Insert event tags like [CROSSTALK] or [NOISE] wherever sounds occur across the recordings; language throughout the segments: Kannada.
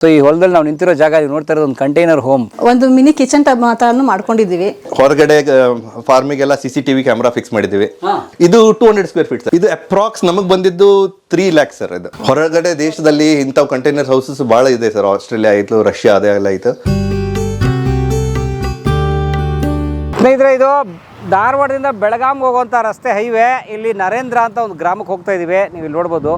ಸೊ ಈ ಹೊಲದಲ್ಲಿ ನಾವು ನಿಂತಿರೋ ಜಾಗ ನೀವು ನೋಡ್ತಾ ಇರೋದು ಒಂದು ಕಂಟೈನರ್ ಹೋಮ್ ಒಂದು ಮಿನಿ ಕಿಚನ್ ಟಬ್ ಮಾತ್ರನು ಮಾಡ್ಕೊಂಡಿದ್ದೀವಿ. ಹೊರಗಡೆ ಫಾರ್ಮಿಗೆಲ್ಲ C C TV camera fix ಮಾಡಿದ್ದೀವಿ ಇದು ಟೂ ಹಂಡ್ರೆಡ್ ಸ್ಕ್ವೇರ್ ಫೀಟ್ ಇದು ಅಪ್ರಾಕ್ಸ್ ನಮಗೆ ಬಂದಿದ್ದು ತ್ರೀ ಲ್ಯಾಕ್ಸ್ ಸರ್ ಇದು. ಹೊರಗಡೆ ದೇಶದಲ್ಲಿ ಇಂಥವು ಕಂಟೈನರ್ ಹೌಸಸ್ ಭಾಳ ಇದೆ ಸರ್ ಆಸ್ಟ್ರೇಲಿಯಾ ಆಯಿತು ರಷ್ಯಾ ಅದೇ ಎಲ್ಲ ಆಯಿತು. ಸ್ನೇಹಿತರೆ ಇದು ಧಾರವಾಡದಿಂದ ಬೆಳಗಾಂಗೆ ಹೋಗುವಂಥ ರಸ್ತೆ ಹೈವೇ ಇಲ್ಲಿ ನರೇಂದ್ರ ಅಂತ ಒಂದು ಗ್ರಾಮಕ್ಕೆ ಹೋಗ್ತಾ ಇದೀವಿ. ನೀವು ಇಲ್ಲಿ ನೋಡ್ಬೋದು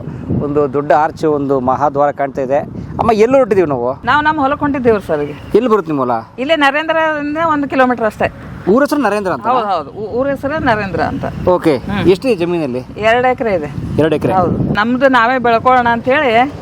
ಒಂದು ದೊಡ್ಡ ಆರ್ಚ್ ಒಂದು ಮಹಾದ್ವಾರ ಕಾಣ್ತಾ ಇದೆ. ಅಮ್ಮ ಎಲ್ಲಿ ಹೊರಟಿದೀವಿ ನಾವು? ನಾವು ನಮ್ಮ ಹೊಲಕ್ಕೆ ಹೊಂಟಿದ್ದೇವ್ರಿ ಸರ್ ಈಗ ಎಲ್ಲಿ ಬರುತ್ತೆ ನಿಮ್ಮ ಹೊಲ? ಇಲ್ಲೇ ನರೇಂದ್ರದಿಂದ ಒಂದು ಕಿಲೋಮೀಟರ್ ಅಷ್ಟೇ. ಊರ ಹೆಸರು ನರೇಂದ್ರ ಅಂತ? ಹೌದು ಹೌದು. ಊ- ಊರ ಹೆಸರು ನರೇಂದ್ರ ಅಂತ. ಓಕೆ ಎಷ್ಟಿದೆ ಜಮೀನಲ್ಲಿ? ಎರಡು ಎಕರೆ ಇದೆ. ಎರಡು ಎಕರೆ. ಹೌದು. ನಮ್ದು ನಾವೇ ಬೆಳ್ಕೊಳ್ಳೋಣ ಅಂತ ಹೇಳಿ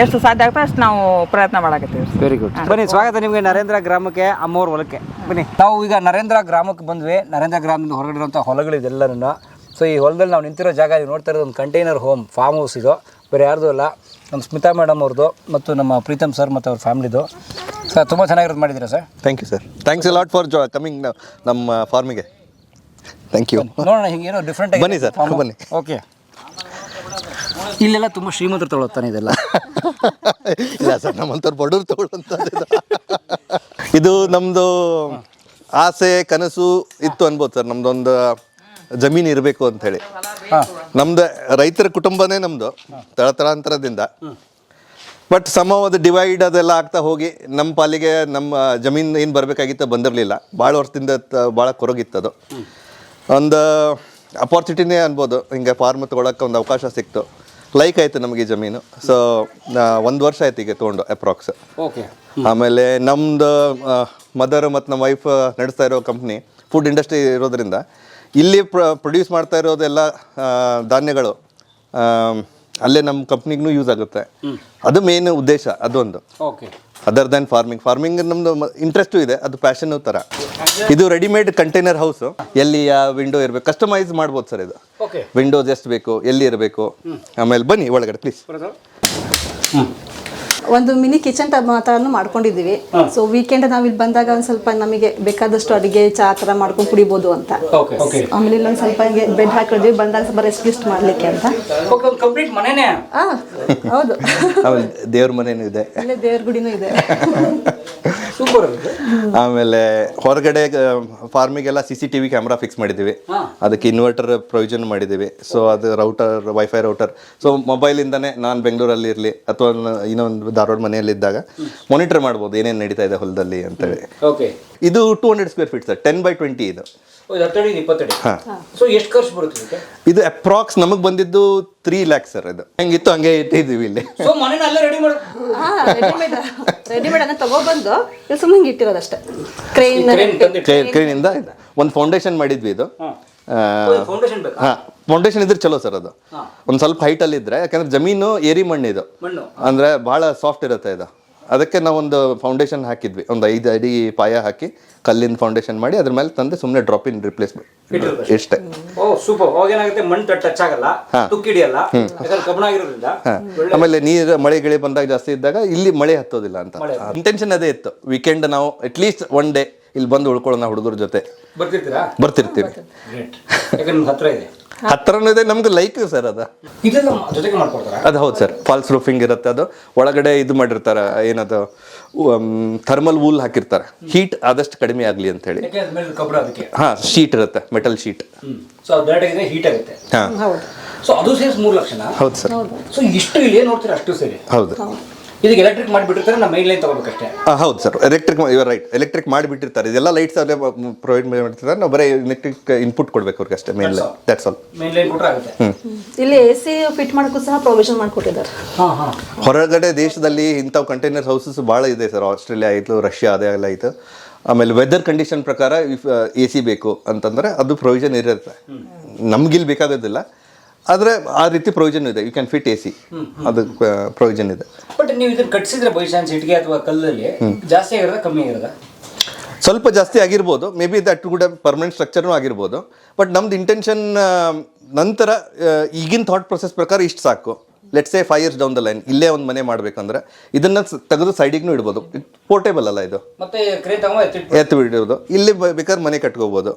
ಎಷ್ಟು ಸಾಧ್ಯ ಆಗುತ್ತೆ ಅಷ್ಟು ನಾವು ಪ್ರಯತ್ನ ಮಾಡಕತ್ತೀವಿ. ವೆರಿ ಗುಡ್ ಬನ್ನಿ ಸ್ವಾಗತ ನಿಮಗೆ ನರೇಂದ್ರ ಗ್ರಾಮಕ್ಕೆ ಅಮ್ಮವ್ರ ಹೊಲಕ್ಕೆ. ಬನ್ನಿ. ನಾವು ಈಗ ನರೇಂದ್ರ ಗ್ರಾಮಕ್ಕೆ ಬಂದ್ವಿ. ನರೇಂದ್ರ ಗ್ರಾಮದಿಂದ ಹೊರಗಡೆ ಇರುವಂಥ ಹೊಲಗಳಿದೆಲ್ಲನೂ ಸೊ ಈ ಹೊಲದಲ್ಲಿ ನಾವು ನಿಂತಿರೋ ಜಾಗ ನೀವು ನೋಡ್ತಾ ಇರೋದು ಒಂದು ಕಂಟೈನರ್ ಹೋಮ್ ಫಾರ್ಮ್ ಹೌಸ್ ಇದು. ಬೇರೆ ಯಾರ್ದು ಅಲ್ಲ. ನಮ್ಮ ಸ್ಮಿತಾ ಮೇಡಮ್ ಅವ್ರದ್ದು ಮತ್ತು ನಮ್ಮ ಪ್ರೀತಮ್ ಸರ್ ಮತ್ತು ಅವ್ರ ಫ್ಯಾಮಿಲಿದು ಸರ್ ತುಂಬ ಚೆನ್ನಾಗಿರೋದು ಮಾಡಿದ್ದೀರಾ sir thank you sir thanks lot for ya coming ನಮ್ಮ ಫಾರ್ಮಿಗೆ ಥ್ಯಾಂಕ್ ಯು ನೋಡೋಣ ಹಿಂಗೆ ಏನೋ ಡಿಫ್ರೆಂಟ್ ಬನ್ನಿ ಸರ್ ಬನ್ನಿ. ಓಕೆ ಇಲ್ಲೆಲ್ಲ ತುಂಬ ಶ್ರೀಮಂತರು ತಗೊಳ್ತಾನೆ ಇದೆಲ್ಲ. ಇಲ್ಲ ಸರ್ ನಮ್ಮಂಥವ್ರು ಬಡವ್ರು ತಗೊಳ್ಳೋಂಥದ್ದು ಇದು. ನಮ್ಮದು ಆಸೆ ಕನಸು ಇತ್ತು ಅನ್ಬೋದು ಸರ್ ನಮ್ದೊಂದು ಜಮೀನು ಇರಬೇಕು ಅಂತ ಹೇಳಿ ನಮ್ದು ರೈತರ ಕುಟುಂಬನೇ ನಮ್ಮದು ತಳತಳಾಂತರದಿಂದ. ಬಟ್ ಸಮ ಅದು ಡಿವೈಡ್ ಅದೆಲ್ಲ ಆಗ್ತಾ ಹೋಗಿ ನಮ್ಮ ಪಾಲಿಗೆ ನಮ್ಮ ಜಮೀನು ಏನು ಬರಬೇಕಾಗಿತ್ತು ಬಂದಿರಲಿಲ್ಲ. ಭಾಳ ವರ್ಷದಿಂದ ಭಾಳ ಕೊರಗಿತ್ತು ಅದು. ಒಂದು ಅಪಾರ್ಚುನಿಟಿನೇ ಅನ್ಬೋದು ಹಿಂಗೆ ಫಾರ್ಮ್ ತೊಗೊಳಕ್ಕೆ ಒಂದು ಅವಕಾಶ ಸಿಕ್ತು. ಲೈಕ್ ಆಯಿತು ನಮಗೆ ಈ ಜಮೀನು. ಸೊ ಒಂದು ವರ್ಷ ಆಯ್ತು ಈಗ ತೊಗೊಂಡು ಅಪ್ರಾಕ್ಸ್ ಓಕೆ ಆಮೇಲೆ ನಮ್ದು ಮದರ್ ಮತ್ತು ನಮ್ಮ ವೈಫ್ ನಡೆಸ್ತಾ ಇರೋ ಕಂಪ್ನಿ ಫುಡ್ ಇಂಡಸ್ಟ್ರಿ ಇರೋದ್ರಿಂದ ಇಲ್ಲಿ ಪ್ರೊಡ್ಯೂಸ್ ಮಾಡ್ತಾ ಇರೋದೆಲ್ಲ ಧಾನ್ಯಗಳು ಅಲ್ಲೇ ನಮ್ಮ ಕಂಪ್ನಿಗೂ ಯೂಸ್ ಆಗುತ್ತೆ. ಅದು ಮೇನ್ ಉದ್ದೇಶ ಅದೊಂದು. Okay other than farming farming ನಮ್ದು ಇಂಟ್ರೆಸ್ಟು ಇದೆ. ಅದು ಪ್ಯಾಷನ್ ಥರ ಇದು ರೆಡಿಮೇಡ್ ಕಂಟೈನರ್ ಹೌಸು ಎಲ್ಲಿ ಯಾವ ವಿಂಡೋ ಇರಬೇಕು? ಕಸ್ಟಮೈಸ್ ಮಾಡ್ಬೋದು ಸರ್ ಇದು. ವಿಂಡೋಸ್ ಎಷ್ಟು ಬೇಕು? ಎಲ್ಲಿ ಇರಬೇಕು? ಆಮೇಲೆ ಬನ್ನಿ ಒಳಗಡೆ ಪ್ಲೀಸ್ ಒಂದು ಮಿನಿ ಕಿಚನ್ ಟಬ್ ಮಾತ್ರನು ಮಾಡ್ಕೊಂಡಿದ್ದೀವಿ. ಸೊ ವೀಕೆಂಡ್ ನಾವು ಇಲ್ಲಿ ಬಂದಾಗ ಒಂದು ಸ್ವಲ್ಪ ನಮಗೆ ಬೇಕಾದಷ್ಟು ಅಡುಗೆ ಚಾ ಥರ ಮಾಡ್ಕೊಂಡು ಕುಡಿಬೋದು ಅಂತ. ಓಕೆ ಓಕೆ ಆಮೇಲೆ ಇಲ್ಲೊಂದು ಸ್ವಲ್ಪ ಹಿಂಗೆ ಬೆಡ್ ಹಾಕಿದ್ವಿ ಬಂದಾಗ ಸ್ವಲ್ಪ ರೆಸ್ಟ್ ಲಿಸ್ಟ್ ಮಾಡಲಿಕ್ಕೆ ಅಂತ. ಓಕೆ ಕಂಪ್ಲೀಟ್ ಮನೆನೇ? ಆ ಹೌದು ದೇವ್ರ ಮನೇನೂ ಇದೆ. ಇಲ್ಲೇ ದೇವ್ರ ಗುಡಿನೂ ಇದೆ. [LAUGHS] ಸೂಪರ್ ಆಮೇಲೆ ಹೊರಗಡೆ ಫಾರ್ಮಿಗೆಲ್ಲ C C TV camera fix ಮಾಡಿದ್ದೀವಿ ಅದಕ್ಕೆ ಇನ್ವರ್ಟರ್ ಪ್ರೊವಿಷನ್ ಮಾಡಿದ್ದೀವಿ. ಸೊ ಅದು ರೌಟರ್ ವೈಫೈ ರೌಟರ್ ಸೊ ಮೊಬೈಲಿಂದನೇ ನಾನು ಬೆಂಗಳೂರಲ್ಲಿ ಇರಲಿ ಅಥವಾ ಇನ್ನೊಂದು ಧಾರವಾಡ ಮನೆಯಲ್ಲಿದ್ದಾಗ ಮಾನಿಟರ್ ಮಾಡ್ಬೋದು ಏನೇನು ನಡೀತಾ ಇದೆ ಹೊಲದಲ್ಲಿ ಅಂತೇಳಿ ಓಕೆ ಇದು two hundred square feet sir. Ten by twenty ಇದು. ಹತ್ತಡಿ ಇಪ್ಪತ್ತಡಿ. ಹಾಂ. ಸೊ ಎಷ್ಟು ಖರ್ಚು ಬರುತ್ತೆ ಇದಕ್ಕೆ? ಇದು ಅಪ್ರಾಕ್ಸ್ ನಮಗೆ ಬಂದಿದ್ದು ತ್ರೀ ಲ್ಯಾಕ್ಸ್ ಸರ್ ಇದು. ಹೆಂಗಿತ್ತು ಹಂಗೆ ಇಟ್ಟಿದ್ದೀವಿ ಇಲ್ಲಿ. ಸೊ ಮನೇನ ಅಲ್ಲೇ ರೆಡಿ ಮಾಡಿ. ರೆಡಿಮೇಡ್ ರೆಡಿಮೇಡ್ ಅನ್ನ ತಗೊಬಂದು ಇಲ್ಲಿ ಸುಮ್ಮನೆ ಹಿಂಗೆ ಇಟ್ಟಿರೋದಷ್ಟೇ ಕ್ರೈನ್ ಕ್ರೇನಿಂದ ಒಂದು ಫೌಂಡೇಶನ್ ಮಾಡಿದ್ವಿ ಇದು. ಫೌಂಡೇಶನ್ ಬೇಕಾ? ಫೌಂಡೇಶನ್ ಇದ್ರೆ ಚಲೋ ಸರ್ ಅದು. ಒಂದು ಸ್ವಲ್ಪ ಹೈಟ್ ಅಲ್ಲಿ ಇದ್ರೆ ಯಾಕಂದ್ರೆ ಜಮೀನು ಏರಿ ಮಣ್ಣು ಇದು. ಮಣ್ಣು. ಅಂದ್ರೆ ಬಹಳ ಸಾಫ್ಟ್ ಇರುತ್ತೆ ಇದು. ಅದಕ್ಕೆ ನಾವೊಂದು ಫೌಂಡೇಶನ್ ಹಾಕಿದ್ವಿ. ಒಂದು ಐದು ಅಡಿ ಪಾಯ ಹಾಕಿ ಕಲ್ಲಿನ ಫೌಂಡೇಶನ್ ಮಾಡಿ ಅದ್ರ ಮೇಲೆ ತಂದೆ ಸುಮ್ಮನೆ ಡ್ರಾಪ್ ಇನ್ ರಿಪ್ಲೇಸ್ಮೆಂಟ್ ಇಷ್ಟೇ. ಓ ಸೂಪರ್ ಮಣ್ಣು ಟಚ್ ಆಗಲ್ಲ. ತುಕ್ಕಿ ಹಿಡಿಯಲ್ಲ. ಯಾಕಂದ್ರೆ ಕಬ್ಬಣ ಆಗಿರೋದ್ರಿಂದ. ಆಮೇಲೆ ನೀರು ಮಳೆ ಗಿಳಿ ಬಂದಾಗ ಜಾಸ್ತಿ ಇದ್ದಾಗ ಇಲ್ಲಿ ಮಳೆ ಹತ್ತೋದಿಲ್ಲ ಅಂತ. ಇಂಟೆನ್ಷನ್ ಅದೇ ಇತ್ತು. ವೀಕೆಂಡ್ ನಾವು ಅಟ್ಲೀಸ್ಟ್ ಒನ್ ಡೇ ಇಲ್ಲಿ ಬಂದು ಉಳ್ಕೊಳ್ಳೋಣ ಹುಡುಗರ ಜೊತೆ. ಬರ್ತಿರ್ತೀರಾ? ಬರ್ತಿರ್ತೀವಿ. ಯಾಕಂದ್ರೆ ನಿಮ್ಗೆ ಹತ್ರ ಇದೆ? ಹತ್ರನೂ ಇದೆ ನಮ್ಗೆ ಲೈಕ್ ಸರ್ ಅದು. ಇದೆಲ್ಲ ಜೊತೆಗೆ ಮಾಡ್ಕೊಡ್ತಾರಾ? ಅದು ಹೌದು ಸರ್ ಫಾಲ್ಸ್ ರೂಫಿಂಗ್ ಇರುತ್ತೆ ಅದು. ಒಳಗಡೆ ಇದು ಮಾಡಿರ್ತಾರೆ ಏನದು ಥರ್ಮಲ್ ವೂಲ್ ಹಾಕಿರ್ತಾರೆ. ಹೀಟ್ ಆದಷ್ಟು ಕಡಿಮೆ ಆಗಲಿ ಅಂತ ಹೇಳಿ ಕಬ್ಬಣ ಅದಕ್ಕೆ? ಹಾ ಶೀಟ್ ಇರುತ್ತೆ ಮೆಟಲ್ ಶೀಟ್ ಸೊ ಅದು ಡೈರೆಕ್ಟ್ ಹೀಟ್ ಆಗುತ್ತೆ. ಹಾ. ಹೌದು. ಸೊ ಅದು ಸೇರಿಸಿ ಮೂರು ಲಕ್ಷನ? ಹೌದು ಸರ್. ಸೊ ಇಷ್ಟು ಇಲ್ಲಿ ಏನು ನೋಡ್ತೀರಾ ಅಷ್ಟು ಸೇರಿ? ಹೌದು. ಇದಕ್ಕೆ ಎಲೆಕ್ಟ್ರಿಕ್ ಮಾಡಿಬಿಟ್ಟಿರ್ತಾರೆ ನಮ್ಮ ಮೈನ್ ಲೈನ್ ತಗೋಬೇಕಷ್ಟೇ ಹಾಂ ಹೌದು ಸರ್ ಎಲೆಕ್ಟ್ರಿಕ್ ಇವರು ರೈಟ್ ಎಲೆಕ್ಟ್ರಿಕ್ ಮಾಡಿಬಿಟ್ಟಿರ್ತಾರೆ. ಇದೆಲ್ಲ ಲೈಟ್ಸ್ ಅಲ್ಲೇ ಪ್ರೊವೈಡ್ ಮಾಡಿರ್ತಾರೆ ನಾವು ಬರೀ ಎಲೆಕ್ಟ್ರಿಕ್ ಇನ್ಪುಟ್ ಕೊಡ್ಬೇಕು ಅವ್ರಿಗೆ ಅಷ್ಟೇ main that's all main line ಕೊಟ್ಟರೆ ಆಗುತ್ತೆ. ಇಲ್ಲಿ ಎ ಸಿ ಫಿಟ್ ಮಾಡೋಕ್ಕೂ ಸಹ ಪ್ರೊವಿಷನ್ ಮಾಡಿಕೊಟ್ಟಿದ್ದಾರೆ. ಹಾಂ ಹಾಂ. ಹೊರಗಡೆ ದೇಶದಲ್ಲಿ ಇಂಥವು ಕಂಟೈನರ್ ಹೌಸಸ್ ಭಾಳ ಇದೆ ಸರ್ ಆಸ್ಟ್ರೇಲಿಯಾ ಆಯಿತು ರಷ್ಯಾ ಅದೇ ಎಲ್ಲ ಆಯಿತು. ಆಮೇಲೆ ವೆದರ್ ಕಂಡೀಷನ್ ಪ್ರಕಾರ ಇಫ್ ಎ ಸಿ ಬೇಕು ಅಂತಂದರೆ ಅದು ಪ್ರೊವಿಷನ್ ಇರುತ್ತೆ. ನಮಗಿಲ್ಲಿ ಬೇಕಾಗೋದಿಲ್ಲ ಆದರೆ ಆ ರೀತಿ ಪ್ರೊವಿಷನ್ ಇದೆ. You can fit A C ಅದು ಪ್ರೊವಿಷನ್ ಇದೆ. ಬಟ್ ನೀವು ಇದನ್ನ ಕಟ್ಸಿದ್ರೆ ಬೈ ಚಾನ್ಸ್ ಇಟ್ಟಿಗೆ ಅಥವಾ ಕಲ್ಲಲ್ಲಿ ಜಾಸ್ತಿ ಆಗಿರೋದ ಕಮ್ಮಿ ಆಗಿರೋದ? ಸ್ವಲ್ಪ ಜಾಸ್ತಿ ಆಗಿರ್ಬೋದು. ಮೇ ಬಿ ದಟ್ ಕೂಡ ಪರ್ಮನೆಂಟ್ ಸ್ಟ್ರಕ್ಚರ್ನೂ ಆಗಿರ್ಬೋದು. ಬಟ್ ನಮ್ದು ಇಂಟೆನ್ಷನ್ ನಂತರ ಈಗಿನ ಥಾಟ್ ಪ್ರೊಸೆಸ್ ಪ್ರಕಾರ ಇಷ್ಟು ಸಾಕು. Let say five years down the line ಇಲ್ಲೇ ಒಂದು ಮನೆ ಮಾಡಬೇಕಂದ್ರೆ ಇದನ್ನ ಸ- ತೆಗೆದು ಸೈಡಿಗೂ ಇಡ್ಬೋದು. ಪೋರ್ಟೇಬಲ್ ಅಲ್ಲ ಇದು. ಮತ್ತೆ ಎತ್ತು ಬಿಡಿರೋದು ಇಲ್ಲಿ ಬ- ಬೇಕಾದ್ರೆ ಮನೆ ಕಟ್ಕೋಬೋದು.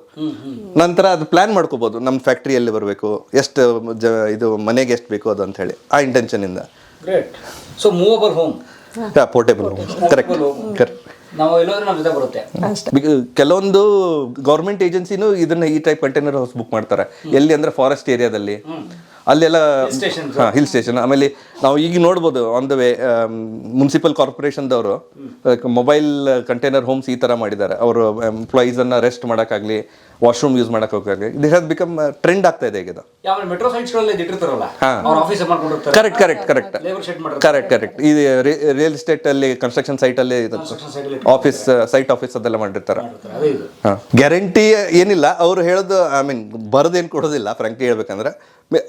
ನಂತರ ಅದು ಪ್ಲಾನ್ ಮಾಡ್ಕೋಬೋದು. ನಮ್ಮ ಫ್ಯಾಕ್ಟ್ರಿ ಎಲ್ಲಿ ಬರಬೇಕು ಎಷ್ಟು ಜ ಇದು ಮನೆಗೆ ಎಷ್ಟು ಬೇಕು ಅದು ಅಂತ ಹೇಳಿ ಆ ಇಂಟೆನ್ಷನಿಂದ great so movable home portable correct correct ನಾವು ಎಲ್ಲೋದ್ರೂ ನಮ್ಮ ಜೊತೆ ಬರುತ್ತೆ. ಅಷ್ಟೇ. ಕೆಲವೊಂದು ಗೌರ್ಮೆಂಟ್ ಏಜೆನ್ಸಿನೂ ಇದನ್ನ ಈ ಟೈಪ್ ಕಂಟೈನರ್ ಹೌಸ್ ಬುಕ್ ಮಾಡ್ತಾರೆ. ಎಲ್ಲಿ ಅಂದ್ರೆ ಫಾರೆಸ್ಟ್ ಏರಿಯಾದಲ್ಲಿ ಅಲ್ಲೆಲ್ಲ ಹಿಲ್ ಸ್ಟೇಷನ್ ಆಮೇಲೆ ನಾವು ಈಗ ನೋಡ್ಬೋದು on the way municipal corporation ದವರು mobile container homes ಈ ತರ ಮಾಡಿದ್ದಾರೆ. ಅವರು ಎಂಪ್ಲಾಯೀಸ್ ಅನ್ನ ರೆಸ್ಟ್ ಮಾಡೋಕ್ಕಾಗಲಿ ವಾಶ್ರೂಮ್ ಯೂಸ್ ಮಾಡೋಕ್ಕಾಗಲಿ ದಿಸ್ ಹ್ಯಾಸ್ ಬಿಕಮ್ ಟ್ರೆಂಡ್ ಆಗ್ತಾ ಇದೆ ಈಗ metro correct correct correct correct correct ಇದು ರಿಯಲ್ ಎಸ್ಟೇಟ್ ಅಲ್ಲಿ ಕನ್ಸ್ಟ್ರಕ್ಷನ್ ಸೈಟ್ ಅಲ್ಲಿ ಆಫೀಸ್ ಸೈಟ್ ಆಫೀಸ್ ಅದೆಲ್ಲ ಮಾಡಿರ್ತಾರೆ. ಗ್ಯಾರಂಟಿ ಏನಿಲ್ಲ. ಅವ್ರು ಹೇಳೋದು ಐ ಮೀನ್ ಬರದೇನು ಕೊಡೋದಿಲ್ಲ ಫ್ರಾಂಕ್ಲಿ ಹೇಳ್ಬೇಕಂದ್ರೆ.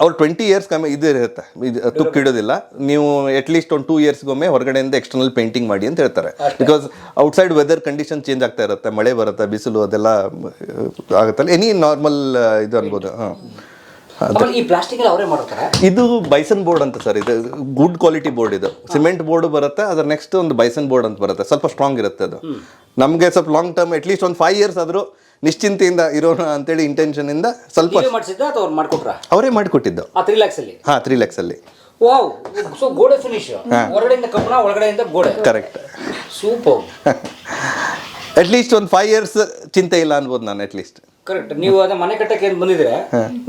ಅವ್ರು ಟ್ವೆಂಟಿ ಇಯರ್ಸ್ ಕಮ್ಮಿ ಇದು ಇರುತ್ತೆ. ಇದು ತುಕ್ಕು ಇಡೋದಿಲ್ಲ. ನೀವು ಅಟ್ಲೀಸ್ಟ್ ಒಂದು ಟೂ ಇಯರ್ಸ್ಗೊಮ್ಮೆ ಹೊರಗಡೆಯಿಂದ ಎಕ್ಸ್ಟರ್ನಲ್ ಪೇಂಟಿಂಗ್ ಮಾಡಿ ಅಂತ ಹೇಳ್ತಾರೆ. Because outside weather condition change ಆಗ್ತಾ ಇರುತ್ತೆ. ಮಳೆ ಬರುತ್ತೆ ಬಿಸಿಲು ಅದೆಲ್ಲ ಆಗುತ್ತಲ್ಲ. ಎನಿ ನಾರ್ಮಲ್ ಇದು ಅನ್ಬೋದು. ಹಾಂ. ಇದು ಬೈಸನ್ ಬೋರ್ಡ್ ಅಂತ ಸರ್. ಇದು ಗುಡ್ ಕ್ವಾಲಿಟಿ ಬೋರ್ಡ್ ಇದು. ಸಿಮೆಂಟ್ ಬೋರ್ಡ್ ಬರುತ್ತೆ ಅದ್ರ ನೆಕ್ಸ್ಟ್ ಒಂದು ಬೈಸನ್ ಬೋರ್ಡ್ ಅಂತ ಬರುತ್ತೆ. ಸ್ವಲ್ಪ ಸ್ಟ್ರಾಂಗ್ ಇರುತ್ತೆ ಅದು. ನಮಗೆ ಸ್ವಲ್ಪ ಲಾಂಗ್ ಟರ್ಮ್ ಅಟ್ಲೀಸ್ಟ್ ಒಂದು ಫೈವ್ ಇಯರ್ಸ್ ಆದರೂ ನಿಶ್ಚಿಂತೆಯಿಂದ ಇರೋಣ ಅಂತೇಳಿ ಇಂಟೆನ್ಷನ್ ಇಂದ ಸ್ವಲ್ಪ ಮಾಡಿಸಿದ್ದ ಅಥವಾ ಅವ್ರು ಮಾಡ್ಕೊಟ್ರ? ಅವರೇ ಮಾಡಿಕೊಟ್ಟಿದ್ದು. ಆ ತ್ರೀ ಲ್ಯಾಕ್ಸ್ ಅಲ್ಲಿ? ಹಾಂ ತ್ರೀ ಲ್ಯಾಕ್ಸ್ ಅಲ್ಲಿ. ವಾವ್ ಸೊ ಗೋಡೆ ಫಿನಿಶ್ ಹೊರಗಡೆಯಿಂದ ಕಬ್ಬಣ ಒಳಗಡೆಯಿಂದ ಗೋಡೆ. ಕರೆಕ್ಟ್ ಸೂಪರ್ ಅಟ್ಲೀಸ್ಟ್ ಒಂದು ಫೈವ್ ಇಯರ್ಸ್ ಚಿಂತೆ ಇಲ್ಲ ಅನ್ಬೋದು ನಾನು ಅಟ್ಲೀಸ್ಟ್ ಕರೆಕ್ಟ್ ನೀವು ಅದೇ ಮನೆ ಕಟ್ಟಕ್ಕೆ ಅಂತ ಬಂದಿದ್ರೆ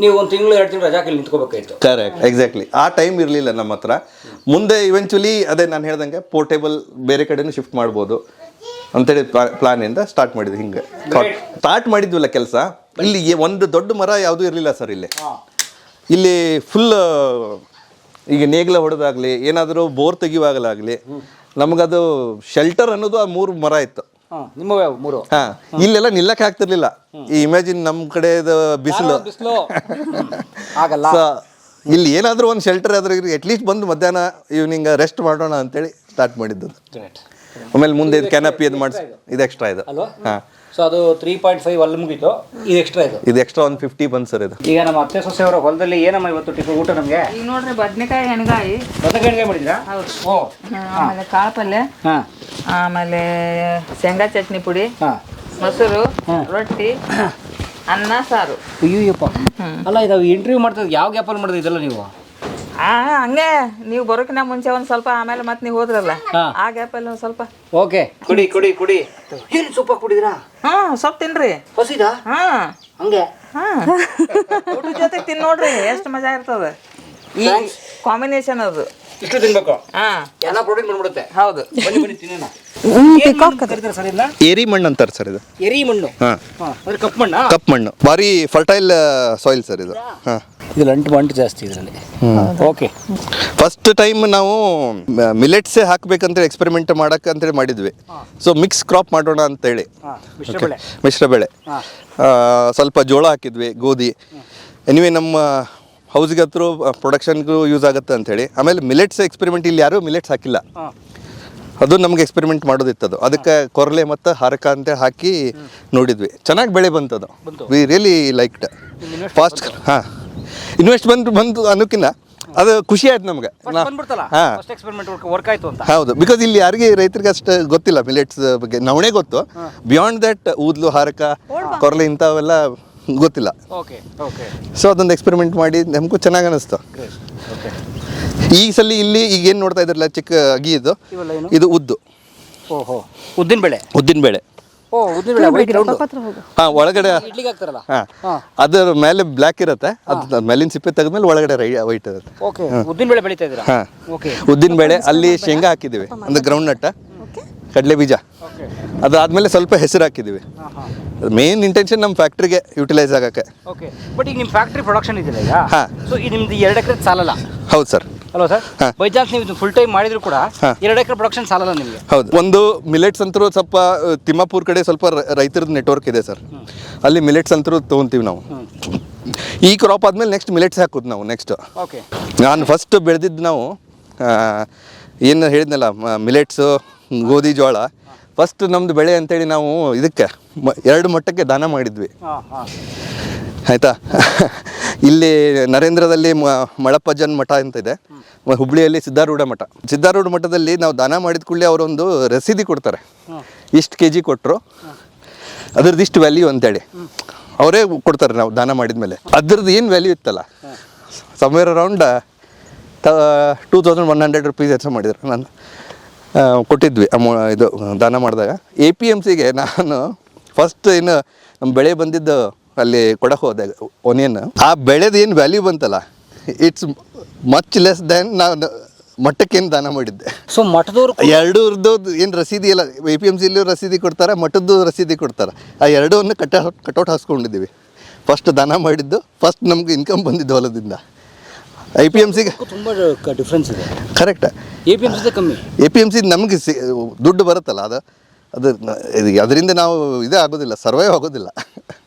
ನೀವು ಒಂದು ತಿಂಗಳು ಎರಡು ತಿಂಗಳು ರಜಾಕಲ್ಲಿ ನಿಂತ್ಕೋಬೇಕಾಯ್ತು. ಕರೆಕ್ಟ್ ಎಕ್ಸಾಕ್ಟ್ಲಿ ಆ ಟೈಮ್ ಇರಲಿಲ್ಲ ನಮ್ಮ ಹತ್ರ. ಮುಂದೆ ಇವೆಂಚುಲಿ ಅದೇ ನಾನು ಹೇಳ್ದಂಗೆ ಪೋರ್ಟೇಬಲ್ ಬೇರೆ ಕಡೆನೂ ಶಿಫ್ಟ್ ಮಾಡ್ಬೋದು. ಅಂತೇಳಿ ಪ್ಲಾನ್ ಇಂದ ಸ್ಟಾರ್ಟ್ ಮಾಡಿದ್ವಿ ಹಿಂಗೆ. ಸ್ಟಾರ್ಟ್ ಮಾಡಿದ್ವಿಲ್ಲ ಕೆಲಸ ಇಲ್ಲಿ ಒಂದು ದೊಡ್ಡ ಮರ ಯಾವುದೂ ಇರಲಿಲ್ಲ ಸರ್ ಇಲ್ಲಿ. ಇಲ್ಲಿ ಫುಲ್ ಈಗ ನೇಗ್ಲ ಹೊಡೆದಾಗಲಿ ಏನಾದರೂ ಬೋರ್ ತೆಗಿಯುವಾಗಲಾಗಲಿ ನಮಗದು ಶೆಲ್ಟರ್ ಅನ್ನೋದು ಆ ಮೂರು ಮರ ಇತ್ತು. ಮೂರು? ಹಾ ಇಲ್ಲೆಲ್ಲ ನಿಲ್ಲಕ್ಕೆ ಆಗ್ತಿರ್ಲಿಲ್ಲ. ಈ ಇಮ್ಯಾಜಿನ್ ನಮ್ಮ ಕಡೆ ಬಿಸಿಲು. ಇಲ್ಲಿ ಏನಾದರೂ ಒಂದು ಶೆಲ್ಟರ್ ಆದ್ರೆ ಅಟ್ಲೀಸ್ಟ್ ಬಂದು ಮಧ್ಯಾಹ್ನ ಈವ್ನಿಂಗ್ ರೆಸ್ಟ್ ಮಾಡೋಣ ಅಂತೇಳಿ ಸ್ಟಾರ್ಟ್ ಮಾಡಿದ್ದು. ಆಮೇಲೆ ಮುಂದೆ ಇದು ಕ್ಯಾನಪಿ ಇದು ಮಾಡಿಸಿ ಇದು ಎಕ್ಸ್ಟ್ರಾ ಇದು. ಅಲ್ವಾ? ಹಾಂ. ಸೊ ಅದು ತ್ರೀ ಪಾಯಿಂಟ್ ಫೈವ್ ಅಲ್ಲಿ ಮುಗೀತು. ಇದು ಎಕ್ಸ್ಟ್ರಾ ಇದು. ಇದು ಎಕ್ಸ್ಟ್ರಾ ಒಂದು ಫಿಫ್ಟಿ ಬಂದ್ ಸರ್ ಇದು. ಈಗ ನಮ್ಮ ಅತ್ತೆ ಸೊಸೆ ಅವರ ಹೊಲದಲ್ಲಿ ಏನಮ್ಮ ಇವತ್ತು ಟಿಫನ್ ಊಟ ನಮಗೆ? ಈಗ ನೋಡ್ರಿ ಬದನೆಕಾಯಿ ಎಣ್ಗಾಯಿ ಬದನೆಕಾಯಿ ಮಾಡಿದ್ರಾ? ಹೌದು. ಓ. ಆಮೇಲೆ ಕಾಳು ಪಲ್ಯ ಹಾಂ. ಆಮೇಲೆ ಶೇಂಗಾ ಚಟ್ನಿ ಪುಡಿ ಹಾಂ. ಮೊಸರು ರೊಟ್ಟಿ ಅನ್ನ ಸಾರು. ಅಯ್ಯೋಯಪ್ಪ ಅಲ್ಲ ಇದು ಇಂಟರ್ವ್ಯೂ ಮಾಡ್ತದೆ ಯಾವ ಗ್ಯಾಪಲ್ಲಿ ಮಾಡಿದ್ರೆ ಇದೆಲ್ಲ ನೀವು? ಆ ಹಂಗೆ ನೀವು ಬರೋಕಿನ ಮುಂಚೆ ಒಂದ್ ಸ್ವಲ್ಪ ಆಮೇಲೆ ಮತ್ತೆ ನೀವು ಹೋದ್ರಲ್ಲ. ಆ ಗ್ಯಾಪ್ ಅಲ್ಲಿ ಒಂದ್ ಸ್ವಲ್ಪ. ಓಕೆ. ಕುಡಿ ಕುಡಿ ಕುಡಿ. ಏನು ಸೂಪ ಕುಡಿದ್ರಾ? ಹಾ ಸ್ವಲ್ಪ ತಿನ್ರಿ. ಹೊಸಿದಾ? ಹಾ. ಹಂಗೆ? ಹಾ. ಊಟದ ಜೊತೆ ತಿನ್ ನೋಡ್ರಿ ಎಷ್ಟು ಮಜಾ ಇರ್ತದ. ಈ ಕಾಂಬಿನೇಷನ್ ಅದು. ಇಷ್ಟು ತಿನ್ಬೇಕು? ಹಾ. ಎಲ್ಲ ಪ್ರೋಟೀನ್ ಬಂದ್ಬಿಡುತ್ತೆ. ಹೌದು. ಬನ್ನಿ ಬನ್ನಿ ತಿನ್ನೋಣ. ಏರಿ ಮಣ್ಣು ಅಂತಾರೆ ಸರ್ ಇದು. ಎರಿ ಮಣ್ಣು? ಹಾಂ. ಮಣ್ಣು? ಕಪ್ ಮಣ್ಣು. ಭಾರಿ ಫರ್ಟೈಲ್ ಸಾಯಿಲ್ ಸರ್ ಇದು. ಹಾಂ. ಇದು ಅಂಟು ಮಂಟು ಜಾಸ್ತಿ ಇದರಲ್ಲಿ. ಓಕೆ. ಫಸ್ಟ್ ಟೈಮ್ ನಾವು ಮಿಲೆಟ್ಸೇ ಹಾಕ್ಬೇಕಂತೇಳಿ ಎಕ್ಸ್ಪೆರಿಮೆಂಟ್ ಮಾಡಕ್ಕೆ ಅಂತೇಳಿ ಮಾಡಿದ್ವಿ. ಸೊ ಮಿಕ್ಸ್ ಕ್ರಾಪ್ ಮಾಡೋಣ ಅಂತೇಳಿ. ಹೇಳಿ ಮಿಶ್ರ ಬೆಳೆ. ಸ್ವಲ್ಪ ಜೋಳ ಹಾಕಿದ್ವಿ ಗೋಧಿ. ಎನಿವೆ ನಮ್ಮ ಹೌಸ್ಗೆ ಹತ್ರ ಪ್ರೊಡಕ್ಷನ್ಗೂ ಯೂಸ್ ಆಗುತ್ತೆ ಅಂತೇಳಿ. ಆಮೇಲೆ ಮಿಲೆಟ್ಸ್ ಎಕ್ಸ್ಪೆರಿಮೆಂಟ್ ಇಲ್ಲಿ ಯಾರೂ ಮಿಲೆಟ್ಸ್ ಹಾಕಿಲ್ಲ. ಅದು ನಮ್ಗೆ ಎಕ್ಸ್ಪೆರಿಮೆಂಟ್ ಮಾಡೋದಿತ್ತದು. ಅದಕ್ಕೆ ಕೊರಲೆ ಮತ್ತು ಹಾರಕ ಅಂತ ಹಾಕಿ ನೋಡಿದ್ವಿ. ಚೆನ್ನಾಗಿ ಬೆಳೆ ಬಂತದು. ವಿ ರಿಯಲಿ ಲೈಕ್ಡ್ ಫಾಸ್ಟ್ ಹಾಂ. ಇನ್ವೆಸ್ಟ್ಮೆಂಟ್ ಬಂತು ಅನ್ನೋಕ್ಕಿಂತ ಅದು ಖುಷಿ ಆಯ್ತು ನಮ್ಗೆ. ಹೌದು. ಬಿಕಾಸ್ ಇಲ್ಲಿ ಯಾರಿಗೆ ರೈತರಿಗೆ ಅಷ್ಟು ಗೊತ್ತಿಲ್ಲ ಮಿಲೆಟ್ಸ್ ಬಗ್ಗೆ. ನವಣೆ ಗೊತ್ತು. ಬಿಯಾಂಡ್ ದಟ್ ಊದ್ಲು ಹಾರಕ ಕೊರಲೆ ಇಂಥವೆಲ್ಲ ಗೊತ್ತಿಲ್ಲ. ಸೊ ಅದೊಂದು ಎಕ್ಸ್ಪೆರಿಮೆಂಟ್ ಮಾಡಿ ನಮಗೂ ಚೆನ್ನಾಗಿ ಅನಿಸ್ತು. ಓಕೆ ಈ ಸಲ ಇಲ್ಲಿ ಈಗ ಏನು ನೋಡ್ತಾ ಇದ್ರಲ್ಲ ಚಿಕ್ಕ ಅಗಿ ಇದು? ಇವೆಲ್ಲ ಏನು? ಇದು ಉದ್ದು. ಓಹೋ. ಉದ್ದಿನ ಬೆಳೆ? ಉದ್ದಿನ ಬೇಳೆ. ಓ ಉದ್ದಿನ ಬೆಳೆ ವೈಟ್ ರೌಂಡ್ ಹಾಂ ಒಳಗಡೆ ಇಡ್ಲಿಗೆ ಹಾಕ್ತಾರಲ್ಲ? ಹಾಂ. ಅದರ ಮೇಲೆ ಬ್ಲ್ಯಾಕ್ ಇರುತ್ತೆ. ಅದು ಮೇಲಿನ ಸಿಪ್ಪೆ ತೆಗೆದ್ಮೇಲೆ ಒಳಗಡೆ ರೈ ವೈಟ್ ಇರುತ್ತೆ. ಓಕೆ ಉದ್ದಿನ ಬೆಳೆ ಬೆಳೀತಾ ಇದ್ದೀರಾ? ಹಾಂ. ಓಕೆ. ಉದ್ದಿನ ಬೇಳೆ ಅಲ್ಲಿ ಶೇಂಗಾ ಹಾಕಿದ್ದೀವಿ ಅಂದ್ರೆ ಗ್ರೌಂಡ್ ನಟ್ಟ ಕಡಲೆ ಬೀಜ. ಓಕೆ. ಅದಾದ್ಮೇಲೆ ಸ್ವಲ್ಪ ಹೆಸರು ಹಾಕಿದ್ದೀವಿ. ಹಾಂ ಹಾಂ. ಮೇನ್ ಇಂಟೆನ್ಷನ್ ನಮ್ಮ ಫ್ಯಾಕ್ಟ್ರಿಗೆ ಯುಟಿಲೈಸ್ ಆಗಕ್ಕೆ. ಓಕೆ. ಬಟ್ ಈಗ ನಿಮ್ಮ ಫ್ಯಾಕ್ಟ್ರಿ ಪ್ರೊಡಕ್ಷನ್ ಇದೆಯಲ್ಲ ಈಗ? ಹಾ. ಸೊ ಇದು ನಿಮ್ದು ಎರಡು ಎಕರೆ ಸಾಲಲ್ಲ? ಹೌದು ಸರ್ ಅಲ್ವಾ ಸರ್. ಬೈ ಚಾನ್ಸ್ ನೀವು ಫುಲ್ ಟೈಮ್ ಮಾಡಿದ್ರು ಕೂಡ. ಎರಡು ಎಕರೆ ಪ್ರೊಡಕ್ಷನ್ ಸಾಲಲ್ಲ ನಿಮಗೆ? ಹೌದು. ಒಂದು ಮಿಲೆಟ್ಸ್ ಅಂತರೂ ಸ್ವಲ್ಪ ತಿಮ್ಮಾಪುರ ಕಡೆ ಸ್ವಲ್ಪ ರೈತರದ್ದು ನೆಟ್ವರ್ಕ್ ಇದೆ ಸರ್ ಅಲ್ಲಿ ಮಿಲೆಟ್ಸ್ ಅಂತರೂ ತೊಗೊಂತೀವಿ ನಾವು. ಈ ಕ್ರಾಪ್ ಆದ್ಮೇಲೆ ನೆಕ್ಸ್ಟ್ ಮಿಲೆಟ್ಸ್ ಹಾಕೋದು ನಾವು ನೆಕ್ಸ್ಟ್ ಓಕೆ ನಾನು ಫಸ್ಟ್ ಬೆಳೆದಿದ್ದು ನಾವು ಏನು ಹೇಳಿದ್ನಲ್ಲ ಮಿಲೆಟ್ಸು ಗೋಧಿ ಜೋಳ. ಫಸ್ಟ್ ನಮ್ಮದು ಬೆಳೆ ಅಂತೇಳಿ ನಾವು ಇದಕ್ಕೆ ಎರಡು ಮಟ್ಟಕ್ಕೆ ದಾನ ಮಾಡಿದ್ವಿ. ಆಯಿತಾ? ಇಲ್ಲಿ ನರೇಂದ್ರದಲ್ಲಿ ಮಳಪ್ಪಜನ್ ಮಠ ಅಂತ ಇದೆ. ಹುಬ್ಳಿಯಲ್ಲಿ ಸಿದ್ಧಾರೂಢ ಮಠ. ಸಿದ್ಧಾರೂಢ ಮಠದಲ್ಲಿ ನಾವು ದಾನ ಮಾಡಿದ ಕೂಡಲೇ ಅವರೊಂದು ರಸೀದಿ ಕೊಡ್ತಾರೆ. ಇಷ್ಟು ಕೆ ಜಿ ಕೊಟ್ಟರು ಅದ್ರದ್ದು ಇಷ್ಟು ವ್ಯಾಲ್ಯೂ ಅಂತೇಳಿ. ಅವರೇ ಕೊಡ್ತಾರೆ ನಾವು ದಾನ ಮಾಡಿದ ಮೇಲೆ. ಅದ್ರದ್ದು ಏನು ವ್ಯಾಲ್ಯೂ ಇತ್ತಲ್ಲ. Somewhere around two thousand one hundred rupees ಹೆಚ್ಚು ಮಾಡಿದ್ರು. ನಾನು ಕೊಟ್ಟಿದ್ವಿ ಅಮೌ, ಇದು, ದಾನ ಮಾಡಿದಾಗ. ಎ ಪಿ ಎಂ ಸಿಗೆ ನಾನು ಫಸ್ಟ್ ಏನು ನಮ್ಮ ಬೆಳೆ ಬಂದಿದ್ದು ಅಲ್ಲಿ ಕೊಡಕ್ಕೆ ಹೋದೆ ಒನಿಯನ್ ಆ ಬೆಳೆದು ಏನು ವ್ಯಾಲ್ಯೂ ಬಂತಲ್ಲ ಇಟ್ಸ್ ಮಚ್ ಲೆಸ್ ದೆನ್ ನಾನು ಮಠಕ್ಕೇನು ದಾನ ಮಾಡಿದ್ದೆ. ಸೊ ಮಠದವ್ರು ಎರಡೂರ್ದು ಏನು ರಸೀದಿ ಇಲ್ಲ ಎ ಪಿ ಎಂ ಸಿಲಿ ರಸೀದಿ ಕೊಡ್ತಾರೆ ಮಠದ್ದು ರಸೀದಿ ಕೊಡ್ತಾರೆ. ಆ ಎರಡೂ ಕಟ್ಟ ಕಟೌಟ್ ಹಾಸ್ಕೊಂಡಿದ್ದೀವಿ. ಫಸ್ಟ್ ದಾನ ಮಾಡಿದ್ದು ಫಸ್ಟ್ ನಮ್ಗೆ ಇನ್ಕಮ್ ಬಂದಿದ್ದು ಹೊಲದಿಂದ. ಐ ಪಿ ಎಂ ಸಿಗೆ ತುಂಬ ಡಿಫ್ರೆನ್ಸ್ ಇದೆ. Correct A P M C ಕಮ್ಮಿ. ಎ ಪಿ ಎಂ ಸಿ ನಮಗೆ ಸಿ ದುಡ್ಡು ಬರುತ್ತಲ್ಲ ಅದು ಅದು ನ- ಇದು ಅದರಿಂದ ನಾವು ಇದೇ ಆಗೋದಿಲ್ಲ ಸರ್ವೈವ್ ಆಗೋದಿಲ್ಲ.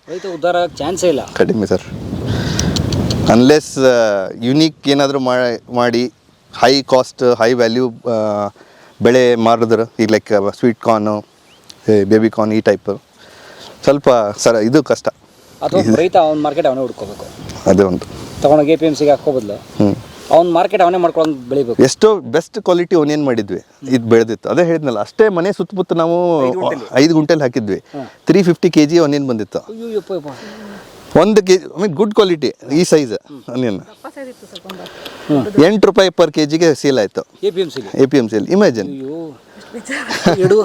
ರೈತ ಉದ್ಧಾರ ಚಾನ್ಸೇ ಇಲ್ಲ. ಕಡಿಮೆ ಸರ್. ಅನ್ಲೆಸ್ ಯುನೀಕ್ ಏನಾದರೂ ಮಾಡಿ ಹೈ ಕಾಸ್ಟ್ ಹೈ ವ್ಯಾಲ್ಯೂ ಬೆಳೆ ಮಾರಿದ್ರೆ ಈಗ like sweet corn baby corn ಈ ಟೈಪ್ ಸ್ವಲ್ಪ ಸರ್ ಇದು ಕಷ್ಟ. ಅಥವಾ ರೈತ ಅವ್ನ ಮಾರ್ಕೆಟ್ ಅವನೇ ಹುಡ್ಕೋಬೇಕು. ಅದೇ ಒಂದು. ತಗೊಂಡೋಗಿ ಎ ಪಿ ಎಂ ಸಿಗೆ ಹಾಕೋ ಬದಲು ಹ್ಞೂ ಅವ್ನ ಮಾರ್ಕೆಟ್ ಅವನೇ ಮಾಡ್ಕೊಂಡು ಬೆಳಿಬೇಕು. ಎಷ್ಟೋ ಬೆಸ್ಟ್ ಕ್ವಾಲಿಟಿ ಅವನೇನು ಮಾಡಿದ್ವಿ. ಇದು ಬೆಳೆದಿತ್ತು. ಅದೇ ಹೇಳಿದ್ನಲ್ಲ ಅಷ್ಟೇ ಮನೆ ಸುತ್ತಮುತ್ತ ನಾವು ಐದು ಗುಂಟೆಲಿ. ಹಾಕಿದ್ವಿ. ತ್ರೀ ಫಿಫ್ಟಿ ಕೆ ಜಿ ಅವನೇನು ಬಂದಿತ್ತು. ಒಂದು K G I mean good quality ಈ ಸೈಜ್ ಅನಿಯನ್ ಎಂಟು ರೂಪಾಯಿ ಪರ್ ಕೆ ಜಿಗೆ ಸೇಲ್ ಆಯಿತು. A P M C A P M sill imagine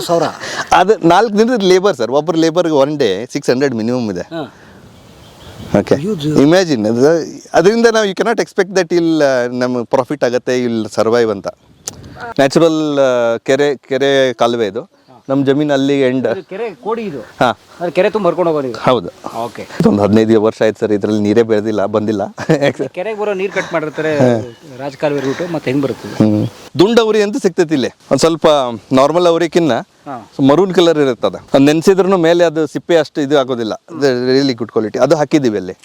ಸಾವಿರ. ಅದು ನಾಲ್ಕು ದಿನದ ಲೇಬರ್ ಸರ್ ಒಬ್ಬರು ಲೇಬರ್ಗೆ one day six hundred minimum ಇದೆ. ಓಕೆ ಇಮ್ಯಾಜಿನ್ ಅದು ಅದರಿಂದ ನಾವು ಯು ಕೆನಾಟ್ ಎಕ್ಸ್ಪೆಕ್ಟ್ ದಟ್ ಇಲ್ಲ ನಮಗೆ ಪ್ರಾಫಿಟ್ ಆಗುತ್ತೆ ಇಲ್ಲಿ ಸರ್ವೈವ್ ಅಂತ. ನ್ಯಾಚುರಲ್ ಕೆರೆ ಕೆರೆ ಕಾಲುವೆ ಇದು. ನಮ್ಮ ಜಮೀನು ಅಲ್ಲಿ ಎಂಡ್ ಕೆರೆ ಕೋಡಿ ಇದು? ಹಾಂ. ಕೆರೆ ತುಂಬ ಹರ್ಕೊಂಡು ಹೋಗೋದು ಹೌದು. ಓಕೆ ಒಂದು ಹದಿನೈದು ವರ್ಷ ಆಯ್ತು ಸರ್ ಇದರಲ್ಲಿ ನೀರೇ ಬೆಳೆದಿಲ್ಲ ಬಂದಿಲ್ಲ. ಕೆರೆಗೆ ಬರೋ ನೀರು ಕಟ್ ಮಾಡಿರ್ತಾರೆ ರಾಜಕಾಲುವೆ ರೂಟು ಮತ್ತೆ ಹೆಂಗೆ ಬರುತ್ತೆ ಹ್ಮ್. ದುಂಡು ಅವರಿ ಅಂತ ಸಿಗ್ತೈತಿ ಇಲ್ಲಿ. ಒಂದು ಸ್ವಲ್ಪ ನಾರ್ಮಲ್ ಅವರಿಕಿನ್ನ ಮರೂನ್ ಕಲರ್ ಇರುತ್ತದೆ. ಅದು ನೆನೆಸಿದ್ರು ಮೇಲೆ ಅದು ಸಿಪ್ಪೆ ಅಷ್ಟು ಇದು ಆಗೋದಿಲ್ಲ. ರಿಯಲಿ ಗುಡ್ ಕ್ವಾಲಿಟಿ ಅದು ಹಾಕಿದ್ದೀವಿ ಅಲ್ಲಿ.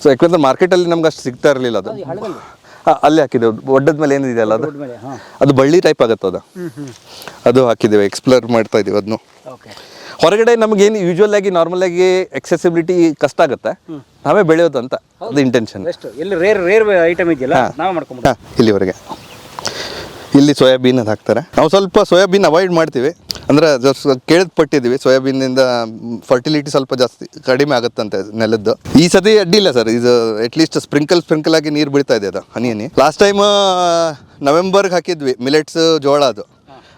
ಸೊ ಯಾಕಂದ್ರೆ ಮಾರ್ಕೆಟಲ್ಲಿ ನಮ್ಗೆ ಅಷ್ಟು ಸಿಗ್ತಾ ಇರಲಿಲ್ಲ ಅದು. ಅಲ್ಲೇ ಹಾಕಿದ್ದೇವೆ ಒಡ್ಡದ ಮೇಲೆ ಏನಿದೆ ಅಲ್ಲ ಅದು? ಅದು ಬಳ್ಳಿ ಟೈಪ್ ಆಗುತ್ತೆ ಅದು? ಅದು ಹಾಕಿದ್ದೇವೆ ಎಕ್ಸ್ಪ್ಲೋರ್ ಮಾಡ್ತಾ ಇದೀವಿ ಅದನ್ನು. ಓಕೆ ಹೊರಗಡೆ ಏನು ಯೂಶುವಲ್ ಆಗಿ ನಾರ್ಮಲ್ ಆಗಿ ಎಕ್ಸೆಸಿಬಿಲಿಟಿ ಕಷ್ಟ ಆಗುತ್ತೆ? ನಾವೇ ಬೆಳೆಯೋದು ಅಂತ ಅದು ಇಂಟೆನ್ಷನ್ ಎಲ್ಲಿ ರೇರ್ ರೇರ್ ಐಟಮ್ ಇದೆಯಲ್ಲ ನಾವು ಮಾಡ್ಕೊಂಡು ಇಲ್ಲಿವರೆಗೆ. ಇಲ್ಲಿ ಸೋಯಾಬೀನ್ ಅದು ಹಾಕ್ತಾರೆ. ನಾವು ಸ್ವಲ್ಪ ಸೋಯಾಬೀನ್ ಅವಾಯ್ಡ್ ಮಾಡ್ತೀವಿ. ಅಂದ್ರೆ ಕೇಳಿದ ಪಟ್ಟಿದ್ದೀವಿ. ಸೋಯಾಬೀನಿಂದ ಫರ್ಟಿಲಿಟಿ ಸ್ವಲ್ಪ ಜಾಸ್ತಿ ಕಡಿಮೆ ಆಗುತ್ತಂತೆ ನೆಲದ್ದು. ಈ ಸತಿ ಅಡ್ಡಿಲ್ಲ ಸರ್. ಇದು ಅಟ್ಲೀಸ್ಟ್ ಸ್ಪ್ರಿಂಕಲ್ ಸ್ಪ್ರಿಂಕಲ್ ಆಗಿ ನೀರು ಬೀಳ್ತಾ ಇದೆ ಅದು ಹನಿ ಹನಿ. ಲಾಸ್ಟ್ ಟೈಮ್ ನವೆಂಬರ್ಗೆ ಹಾಕಿದ್ವಿ. ಮಿಲೆಟ್ಸ್ ಜೋಳ ಅದು.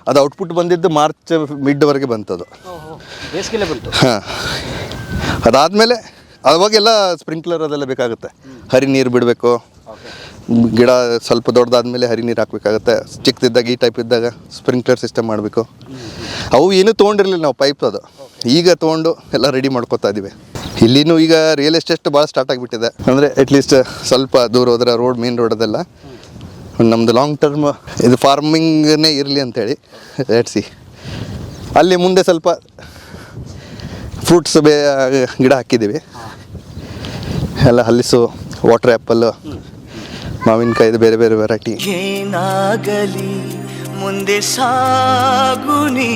ಅದು ಔಟ್ಪುಟ್ ಬಂದಿದ್ದು ಮಾರ್ಚ್ ಮಿಡ್ವರೆಗೆ ಬಂತದು. ಹಾಂ. ಅದಾದಮೇಲೆ ಅವಾಗೆಲ್ಲ ಸ್ಪ್ರಿಂಕ್ಲರ್ ಅದೆಲ್ಲ ಬೇಕಾಗುತ್ತೆ. ಹರಿ ನೀರು ಬಿಡಬೇಕು. ಗಿಡ ಸ್ವಲ್ಪ ದೊಡ್ಡದಾದ್ಮೇಲೆ ಹರಿ ನೀರು ಹಾಕಬೇಕಾಗತ್ತೆ. ಚಿಕ್ಕದಿದ್ದಾಗ ಈ ಟೈಪ್ ಇದ್ದಾಗ ಸ್ಪ್ರಿಂಕ್ಲರ್ ಸಿಸ್ಟಮ್ ಮಾಡಬೇಕು. ಅವು ಏನೂ ತೊಗೊಂಡಿರಲಿಲ್ಲ ನಾವು ಪೈಪ್ ಅದು. ಈಗ ತೊಗೊಂಡು ಎಲ್ಲ ರೆಡಿ ಮಾಡ್ಕೋತಾ ಇದ್ದೀವಿ ಇಲ್ಲಿನೂ ಈಗ ರಿಯಲ್ ಎಸ್ಟೇಟ್ ಭಾಳ ಸ್ಟಾರ್ಟ್ ಆಗಿಬಿಟ್ಟಿದೆ. ಅಂದರೆ ಅಟ್ಲೀಸ್ಟ್ ಸ್ವಲ್ಪ ದೂರ ಹೋದ್ರೆ ರೋಡ್ ಮೇನ್ ರೋಡ್ ಅದೆಲ್ಲ. ನಮ್ಮದು ಲಾಂಗ್ ಟರ್ಮ್ ಇದು ಫಾರ್ಮಿಂಗೇ ಇರಲಿ ಅಂತೇಳಿ. ಸಿ ಅಲ್ಲಿ ಮುಂದೆ ಸ್ವಲ್ಪ ಫ್ರೂಟ್ಸ್ ಬೇ, ಗಿಡ ಹಾಕಿದ್ದೀವಿ ಎಲ್ಲ ಹಲ್ಲಿಸು ವಾಟರ್ ಆ್ಯಪಲ್ಲು ಮಾವಿನಕಾಯಿದು ಬೇರೆ ಬೇರೆ ವೆರೈಟಿ ಏನಾಗಲಿ ಮುಂದೆ ಸಾಗುನಿ